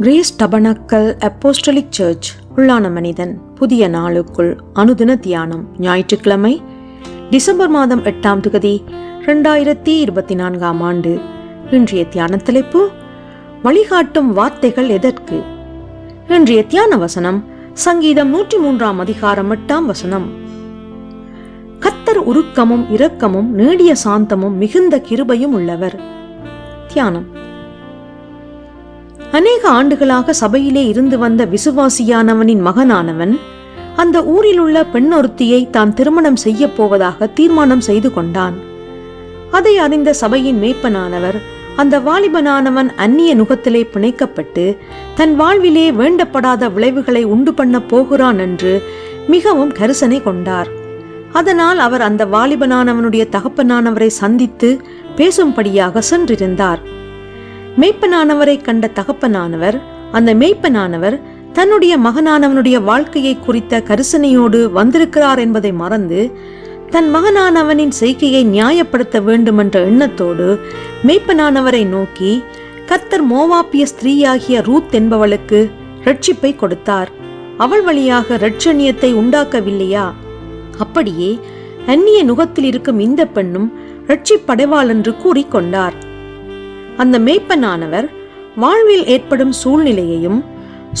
Grace tabernacle apostolic search உள்ளான மனிதன் புதிய நாளுக்குள் அனுதின தியானம் ஞாயிற்றுக்கிழமை டிசம்பர் மாதம் எட்டாம் தொகுதி ரெண்டாயிரத்தி இருபத்தி நான்காம் ஆண்டு. இன்றைய தியான தலைப்பு வழிகாட்டும் வார்த்தைகள் எதற்கு? இன்றைய தியான வசனம் சங்கீதம் நூற்றி மூன்றாம் அதிகாரம் எட்டாம் வசனம். கத்தர் உருக்கமும் இரக்கமும் நீடிய சாந்தமும் மிகுந்த கிருபையும் உள்ளவர். தியானம். அநேக ஆண்டுகளாக சபையிலே இருந்து வந்த விசுவாசியானவனின் மகனானவன் அந்த ஊரில் உள்ள பெண்ணொருத்தியை தான் திருமணம் செய்யப் போவதாக தீர்மானம் செய்து கொண்டான். அதை அறிந்த சபையின் மேய்ப்பனானவர் அந்த வாலிபனானவன் அந்நிய நுகத்திலே பிணைக்கப்பட்டு தன் வாழ்விலே வேண்டப்படாத விளைவுகளை உண்டு பண்ண போகிறான் என்று மிகவும் கரிசனை கொண்டார். அதனால் அவர் அந்த வாலிபனானவனுடைய தகப்பனானவரை சந்தித்து பேசும்படியாக சென்றிருந்தார். மெய்ப்பனானவரை கண்ட தகப்பனானவர் அந்த மெய்ப்பனானவர் தன்னுடைய மகனானவனுடைய வாழ்க்கையை குறித்த கரிசனையோடு வந்திருக்கிறார் என்பதை மறந்து தன் மகனானவனின் செய்கையை நியாயப்படுத்த வேண்டுமென்ற எண்ணத்தோடு மெய்ப்பனானவரை நோக்கி கத்தர் மோவாப்பிய ஸ்திரீயாகிய ரூத் என்பவளுக்கு ரட்சிப்பை கொடுத்தார். அவள் வழியாக ரட்சணியத்தை உண்டாக்கவில்லையா? அப்படியே அந்நிய நுகத்தில் இருக்கும் இந்த பெண்ணும் ரட்சிப்படைவாள் என்று கூறிக்கொண்டார். அந்த மேய்ப்பனானவர் வாழ்வில் ஏற்படும் சூழ்நிலையையும்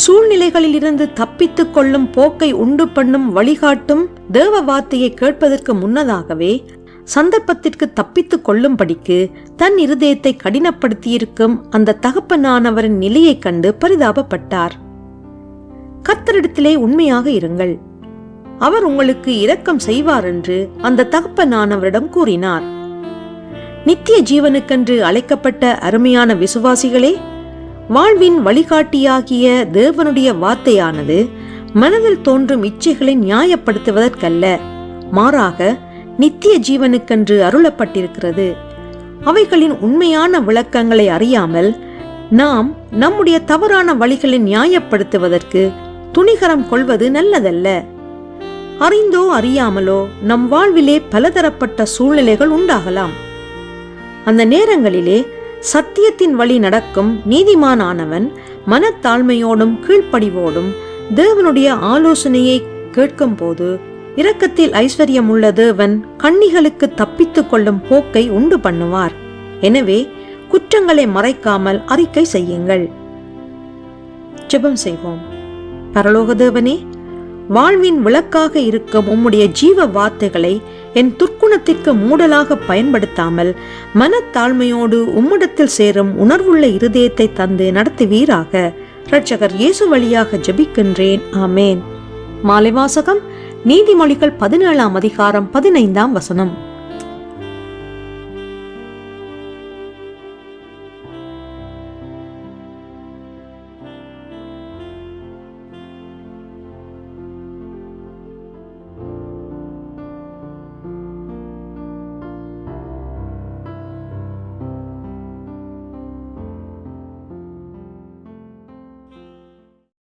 சூழ்நிலைகளிலிருந்து தப்பித்துக் கொள்ளும் போக்கை உண்டு பண்ணும் வழிகாட்டும் தேவ வார்த்தையை கேட்பதற்கு முன்னதாகவே சந்தர்ப்பத்திற்கு தப்பித்துக் கொள்ளும்படிக்கு தன் இருதயத்தை கடினப்படுத்தியிருக்கும் அந்த தகப்பனானவரின் நிலையைக் கண்டு பரிதாபப்பட்டார். கத்தரிடத்திலே உண்மையாக இருங்கள். அவர் உங்களுக்கு இரக்கம் செய்வார் என்று அந்த தகப்பனானவரிடம் கூறினார். நித்திய ஜீவனுக்கென்று அழைக்கப்பட்ட அருமையான விசுவாசிகளே வாழ்வின் வழிகாட்டியாகிய தேவனுடைய வார்த்தையானது மனதில் தோன்றும் இச்சைகளை நியாயப்படுத்துவதற்கல்ல மாறாக நித்திய ஜீவனுக்கென்று அருளப்பட்டிருக்கிறது. அவைகளின் உண்மையான விளக்கங்களை அறியாமல் நாம் நம்முடைய தவறான வழிகளை நியாயப்படுத்துவதற்கு துணிகரம் கொள்வது நல்லதல்ல. அறிந்தோ அறியாமலோ நம் வாழ்விலே பலதரப்பட்ட சூழ்நிலைகள் உண்டாகலாம். அந்த நேரங்களிலே சத்தியத்தின் வழி நடக்கும் நீதிமானானவன் மனத்தாழ்மையோடும் கீழ்ப்படிவோடும் தேவனுடைய ஆலோசனையை கேட்கும் போது இரக்கத்தில் ஐஸ்வர்யம் உள்ள தேவன் கண்ணிகளுக்கு தப்பித்துக் கொள்ளும் போக்கை உண்டு பண்ணுவார். எனவே குற்றங்களை மறைக்காமல் அறிக்கை செய்யுங்கள். ஜெபம் செய்வோம். பரலோக தேவனே வாழ்வின் விளக்காக இருக்கும் உம்முடைய ஜீவ வார்த்தைகளை என் துர்க்குணத்திற்கு மூடலாக பயன்படுத்தாமல் மனத்தாழ்மையோடு உம்மிடத்தில் சேரும் உணர்வுள்ள இருதயத்தை தந்து நடத்துவீராக. இரட்சகர் இயேசு வழியாக ஜபிக்கின்றேன். ஆமேன். மாலை வாசகம். நீதிமொழிகள் பதினேழாம் அதிகாரம் பதினைந்தாம் வசனம்.